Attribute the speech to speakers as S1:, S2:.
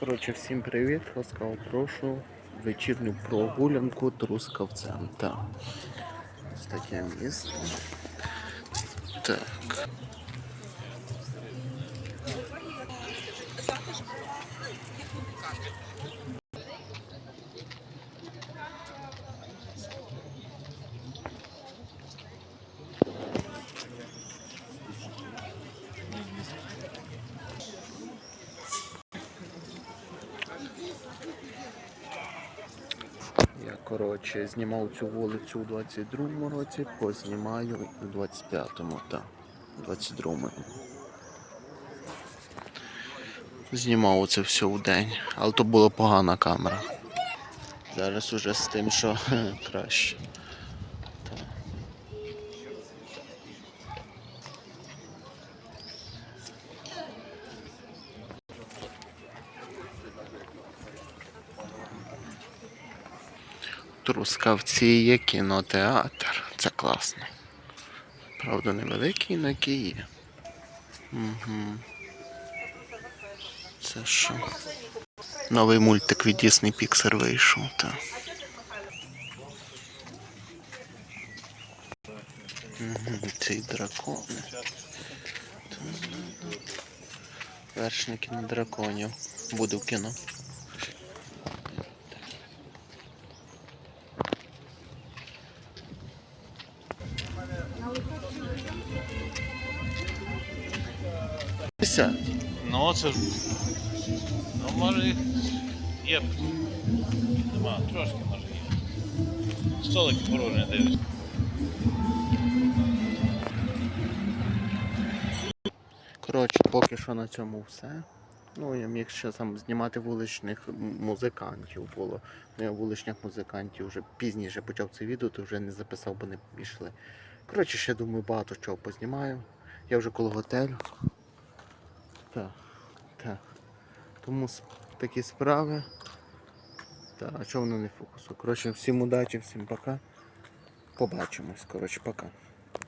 S1: Коротше, всім привіт, ласкаво прошу. Вечірню прогулянку Трускавцем. Так. Ось таке місто. Так. Я коротше знімав цю вулицю у 22-му році, познімаю у 25-му, так. У 22-му. Знімав це все в день, але то була погана камера. Зараз уже з тим, що краще. Трускавці є кінотеатр. Це класно. Правда, невеликий на Києві. Угу. Це що? Новий мультик від Disney Pixar вийшов. Та. Угу, ці дракони. Вершники на драконів. Буде в кіно. Сядь.
S2: Ну, це. Ну, може, є. Нема, трошки може є. Столики порожні дивись.
S1: Коротше, поки що на цьому все. Ну, я міг ще там знімати вуличних музикантів було. Ну, я вуличних музикантів вже пізніше почав це відео, то вже не записав, бо не пішли. Коротше, ще думаю, багато чого познімаю. Я вже коло готелю. Так, так. Тому такі справи. Так, а чого воно не фокусу? Коротше, всім удачі, всім пока. Побачимось. Коротше, пока.